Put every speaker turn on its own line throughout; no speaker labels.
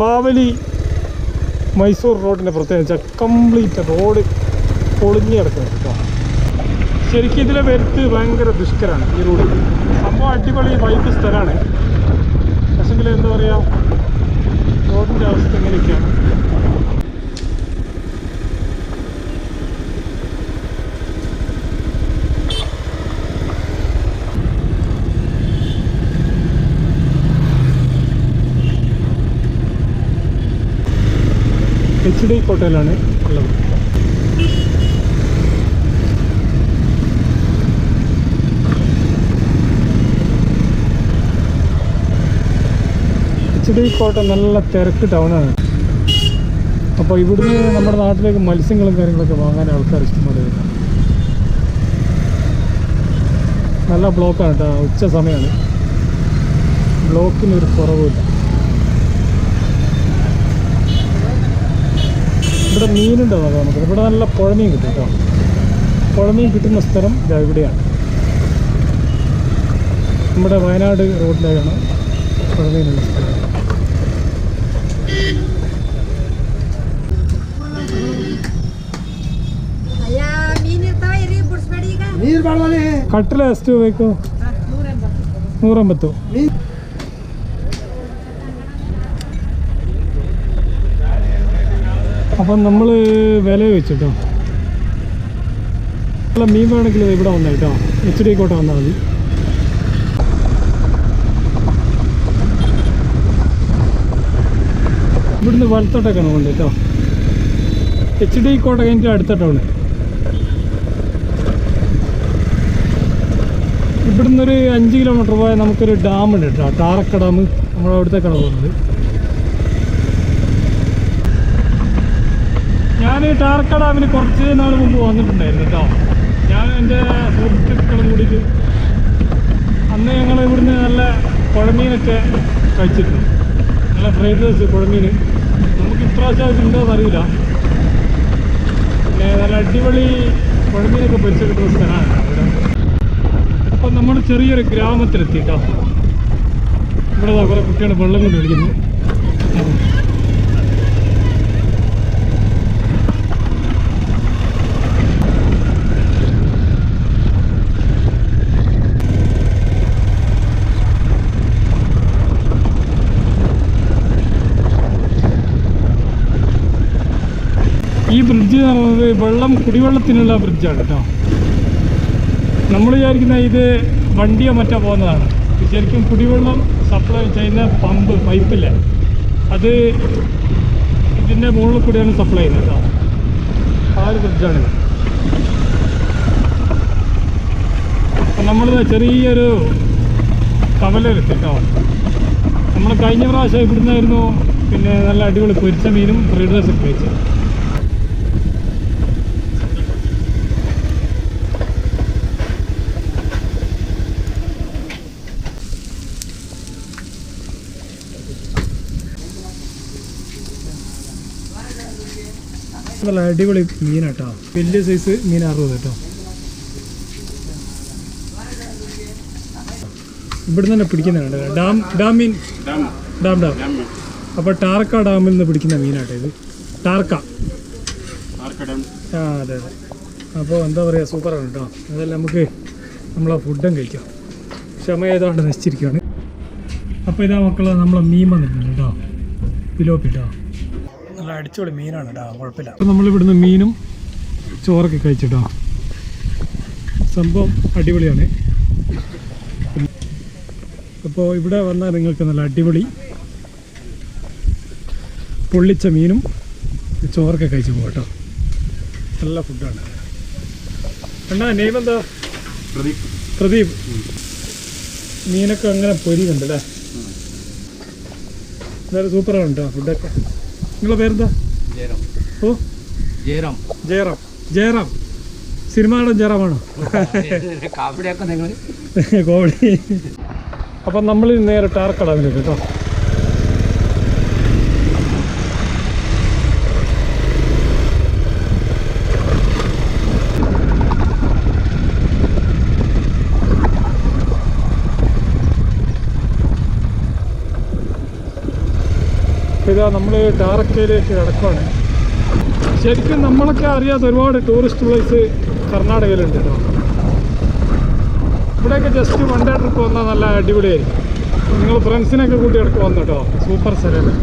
ബാവലി മൈസൂർ റോഡിന്റെ പ്രത്യേകിച്ച് complete road പൊളിഞ്ഞു കിടക്കുന്നത് കേട്ടോ. ശരിക്കും ഇതിലെ വരുത്ത് ഭയങ്കര ദുഷ്കരമാണ് ഈ റോഡ് സംഭവം അടിപൊളി വൈബ് സ്ഥലമാണ്. പക്ഷെങ്കിൽ എന്താ പറയുക റോഡിന്റെ അവസ്ഥ എങ്ങനെയൊക്കെയാണ് എച്ച് ഡി കോട്ടയിലാണ് ഉള്ളത്. എച്ച് ഡി കോട്ട നല്ല തിരക്ക് ടൗണാണ് അപ്പോൾ ഇവിടുന്ന് നമ്മുടെ നാട്ടിലേക്ക് മത്സ്യങ്ങളും കാര്യങ്ങളൊക്കെ വാങ്ങാൻ ആൾക്കാർ ഇഷ്ടംപോലെ നല്ല ബ്ലോക്കാണ് കേട്ടോ ഉച്ച സമയമാണ് ബ്ലോക്കിന് ഒരു കുറവുമില്ല. ഇവിടെ മീനുണ്ടോ നോക്കാം നമുക്ക് ഇവിടെ നല്ല പുഴമീൻ കിട്ടും കേട്ടോ പുഴമീൻ കിട്ടുന്ന സ്ഥലം ദാ ഇവിടെയാണ് നമ്മുടെ വയനാട് റോഡിലേക്കാണ് പുഴമീനുള്ള സ്ഥലം
ಅಯ್ಯ ಮೀನ್ ಇರ್ತಾವ ಇರಿ ಬಿಡಿಸ್ಬೇಡಿ ಈಗ
ನೀರು ಬಾಳವನೆ
ಕಟ್ಟಲೆ ಎಷ್ಟು ಬೇಕು
ನೂರ ಎಂಬತ್ತು
അപ്പം നമ്മൾ വില വെച്ചിട്ടോ മീൻ വേണമെങ്കിൽ ഇവിടെ വന്നേ കേട്ടോ എച്ച് ഡി കോട്ട വന്നാൽ മതി. ഇവിടുന്ന് വലത്തോട്ടൊക്കെയാണ് കൊണ്ട് കേട്ടോ എച്ച് ഡി കോട്ട കഴിഞ്ഞിട്ട് അടുത്ത ടൗണ് ഇവിടുന്ന് ഒരു അഞ്ച് കിലോമീറ്റർ പോയാൽ നമുക്കൊരു ഡാം ഉണ്ട് കേട്ടോ ടാറക്ക ഡാം നമ്മളവിടുത്തേക്കാണ് പോകുന്നത്. ഞാൻ ടാർക്ക ഡാമിന് കുറച്ച് നാൾ മുമ്പ് വന്നിട്ടുണ്ടായിരുന്നു കേട്ടോ. ഞാൻ എന്റെ സുഹൃത്തുക്കളും കൂടിയിട്ട് അന്ന് ഞങ്ങൾ ഇവിടുന്ന് നല്ല കുഴമീനൊക്കെ കഴിച്ചിട്ടുണ്ട് നല്ല ഫ്രൈഡ് റൈസ് കുഴമീൻ നമുക്ക് ഇപ്രാവശ്യം അതുണ്ടോ എന്നറിയില്ല പിന്നെ നല്ല അടിപൊളി കുഴമീനൊക്കെ കിട്ടുന്ന സ്ഥലമാണ് ഇവിടെ അപ്പം നമ്മൾ ചെറിയൊരു ഗ്രാമത്തിലെത്തി കേട്ടോ. ഇവിടെ കുറേ കുട്ടികൾ വെള്ളം കൊണ്ട് കളിക്കുന്നു ഈ ബ്രിഡ്ജ് പറയുന്നത് വെള്ളം കുടിവെള്ളത്തിനുള്ള ബ്രിഡ്ജാണ് കേട്ടോ നമ്മൾ വിചാരിക്കുന്ന ഇത് വണ്ടിയോ മറ്റോ പോകുന്നതാണ്. ശരിക്കും കുടിവെള്ളം സപ്ലൈ ചെയ്യുന്ന പമ്പ് പൈപ്പില്ല അത് ഇതിന്റെ മുകളിൽ കൂടിയാണ് സപ്ലൈ ചെയ്യുന്നത് കേട്ടോ ആ ഒരു ബ്രിഡ്ജാണിത് നമ്മൾ ചെറിയൊരു കവലയിലെത്തി കേട്ടോ നമ്മൾ കഴിഞ്ഞ പ്രാവശ്യം ഇവിടുന്നായിരുന്നു പിന്നെ നല്ല അടിപൊളി പൊരിച്ച മീനും ഫ്രൈഡ് റൈസൊക്കെ കഴിച്ചത് നല്ല അടിപൊളി മീനാട്ടോ. വലിയ സൈസ് മീൻ അറുപത് കേട്ടോ. ഇവിടുന്ന് തന്നെ പിടിക്കുന്നുണ്ട് ഡാം ഡാം മീൻ. ഡാം. ഡാം അപ്പോൾ ടാർക്ക ഡാമിൽ നിന്ന് പിടിക്കുന്ന മീനാട്ടോ ഇത്. ടാർക്ക. ആ അതെ അതെ. അപ്പോൾ എന്താ പറയുക സൂപ്പറാണ് കേട്ടോ. അതല്ല നമുക്ക് നമ്മളെ ഫുഡും കഴിക്കാം. ക്ഷമ ഏതാണ്ട് നശിച്ചിരിക്കുകയാണ്. അപ്പോൾ ഇതാ മക്കളെ നമ്മളെ മീൻ വന്നിട്ടുണ്ട് കേട്ടോ. പിലോപ്പി കേട്ടോ. അടിച്ചോളി മീനാണ് കുഴപ്പമില്ല. അപ്പം നമ്മളിവിടുന്ന് മീനും ചോറൊക്കെ കഴിച്ചിട്ടോ? സംഭവം അടിപൊളിയാണ്. അപ്പോൾ ഇവിടെ വന്നാൽ നിങ്ങൾക്ക് നല്ല അടിപൊളി പൊള്ളിച്ച മീനും ചോറൊക്കെ കഴിച്ച് പോകട്ടോ നല്ല ഫുഡാണ്. അണ്ണാ നെയ്മ് എന്താ?
പ്രദീപ്.
പ്രദീപ്. മീനൊക്കെ അങ്ങനെ പൊരി അല്ലേ എന്തായാലും സൂപ്പറാണ് കേട്ടോ ഫുഡൊക്കെ. നിങ്ങളെ പേരെന്താ? ഓ?
ജയറാം.
ജയറാം. ജയറാം. സിനിമ നടൻ ജയറാമാണോ? കോമഡി. അപ്പം നമ്മൾ നേരെ ടാർക്കടാവിലേക്ക് കേട്ടോ ഇതാ നമ്മൾ ടാറക്കയിലേക്ക് കിടക്കുകയാണ് ശരിക്കും നമ്മളൊക്കെ അറിയാത്ത ഒരുപാട് ടൂറിസ്റ്റ് പ്ലേസ് കർണാടകയിലുണ്ട് കേട്ടോ. ഇവിടെയൊക്കെ ജസ്റ്റ് വൺ ഡേ ട്രിപ്പ് വന്നാൽ നല്ല അടിപൊളിയായിരിക്കും. നിങ്ങൾ ഫ്രണ്ട്സിനൊക്കെ കൂട്ടി ഇടയ്ക്ക് വന്നു കേട്ടോ. സൂപ്പർ സ്ഥലമല്ലേ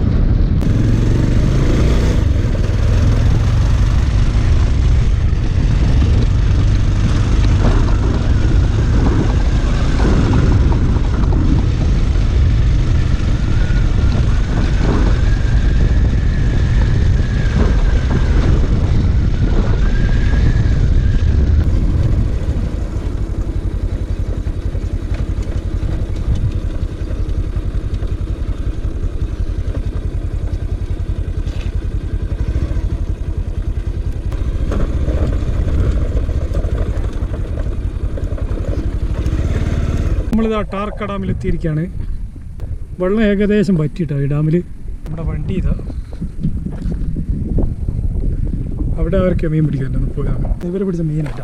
നമ്മളിതാ ടാർക്ക ഡാമിൽ എത്തിയിരിക്കുകയാണ് വെള്ളം ഏകദേശം പറ്റിയിട്ടോ ഈ ഡാമിൽ നമ്മുടെ വണ്ടി ഇതാ. അവിടെ അവർക്ക് മീൻ പിടിക്കാൻ ഒന്ന് പോയതാണ് ഇവർ പിടിച്ച മീനല്ല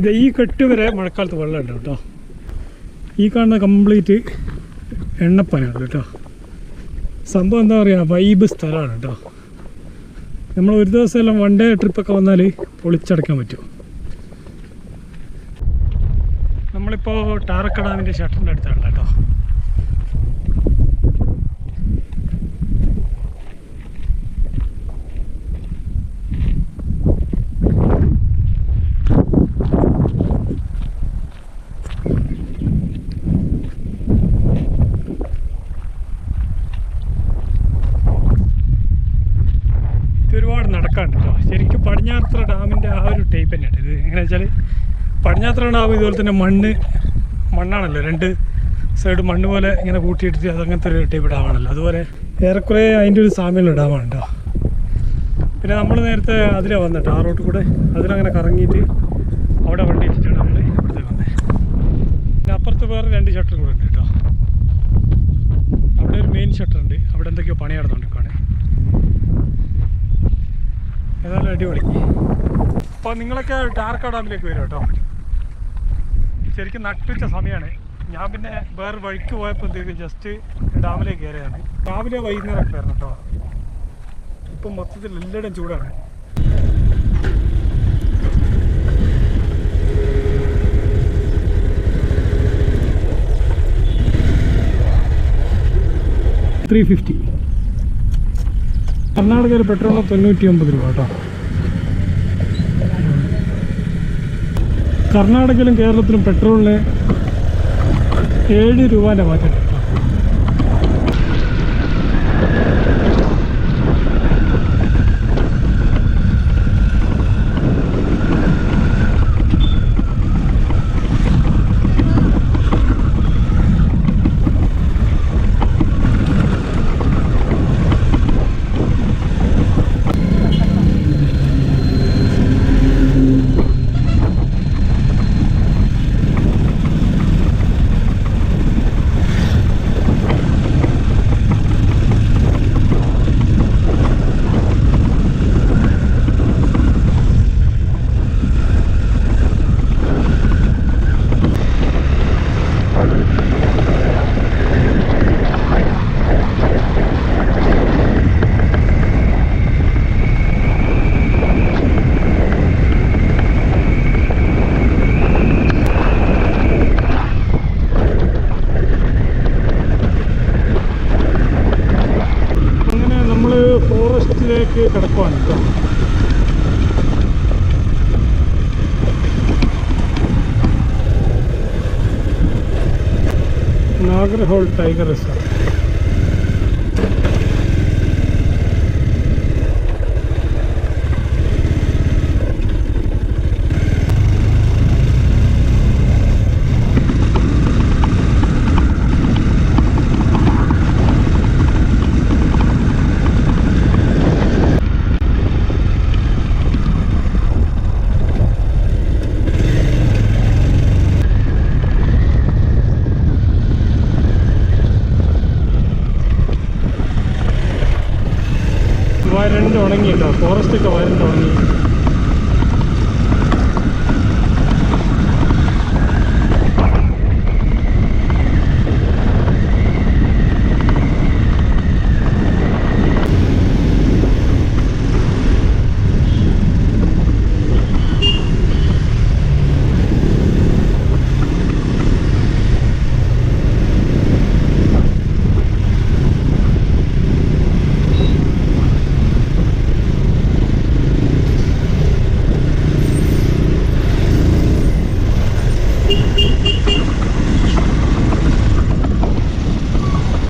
ഇത്. ഈ കെട്ട് വരെ മഴക്കാലത്ത് വെള്ളം ഉണ്ട് കേട്ടോ. ഈ കാണുന്ന കംപ്ലീറ്റ് എണ്ണപ്പനാണ് കേട്ടോ. സംഭവം എന്താ പറയുക വൈബ് സ്ഥലമാണ് കേട്ടോ. നമ്മൾ ഒരു ദിവസം എല്ലാം വൺ ഡേ ട്രിപ്പൊക്കെ വന്നാൽ പൊളിച്ചടക്കാൻ പറ്റും. നമ്മളിപ്പോൾ ടാറക്ക ഡാമിന്റെ ഷട്ടറിന്റെ അടുത്താണ് കേട്ടോ ഇത് ഒരുപാട് നടക്കാണ്ട് കേട്ടോ ശരിക്കും പടിഞ്ഞാറത്ര ഡാമിന്റെ ആ ഒരു ടൈപ്പ് തന്നെയാണ്. ഇത് എങ്ങനെ വെച്ചാൽ പടിഞ്ഞാത്ര ഡാം ഇതുപോലെ തന്നെ മണ്ണ് മണ്ണാണല്ലോ. രണ്ട് സൈഡ് മണ്ണ് പോലെ ഇങ്ങനെ കൂട്ടിയിട്ട് അത് അങ്ങനത്തെ ഒരു ടൈപ്പ് ഡാമാണല്ലോ. അതുപോലെ ഏറെക്കുറെ അതിന്റെ ഒരു സാമ്യമുള്ള ഡാമാണ് കേട്ടോ പിന്നെ നമ്മൾ നേരത്തെ അതിലാണ് വന്നിട്ട് ആ റോട്ടിൽ കൂടെ. അതിലങ്ങനെ കറങ്ങിയിട്ട് അവിടെ വണ്ടി വെച്ചിട്ടാണ് നമ്മൾ ഇവിടുത്തെ വന്നത് പിന്നെ അപ്പുറത്ത് വേറെ രണ്ട് ഷട്ടർ കൂടെ ഉണ്ട് കേട്ടോ അവിടെ ഒരു മെയിൻ ഷട്ടർ ഉണ്ട്. അവിടെ എന്തൊക്കെയോ പണി നടന്നുകൊണ്ടിരിക്കുകയാണ് ഏതായാലും അടിപൊളി. അപ്പോൾ നിങ്ങളൊക്കെ ടാർക്ക ഡാമിലേക്ക് വരും കേട്ടോ. ശരിക്കും നട്ടുച്ച സമയമാണ് ഞാൻ പിന്നെ വേറെ വഴിക്ക് പോയപ്പോൾ എന്തെങ്കിലും ജസ്റ്റ് ഡാമിലേക്ക് കയറിയതാണ് രാവിലെ വൈകുന്നേരം വരണം കേട്ടോ. ഇപ്പം മൊത്തത്തിൽ എല്ലായിടും ചൂടാണ്. ത്രീ ഫിഫ്റ്റി കർണാടകയിൽ പെട്രോൾ തൊണ്ണൂറ്റി ഒമ്പത് രൂപ കേട്ടോ. കർണാടകയിലും കേരളത്തിലും പെട്രോളിന് ഏഴ് രൂപേന്റെ മാറ്റം കേട്ടോ അങ്ങനെ നമ്മൾ ഫോറസ്റ്റിലേക്ക് കിടക്കുവാണ് കേട്ടോ Nagarhole tiger reserve. rồi, rồi.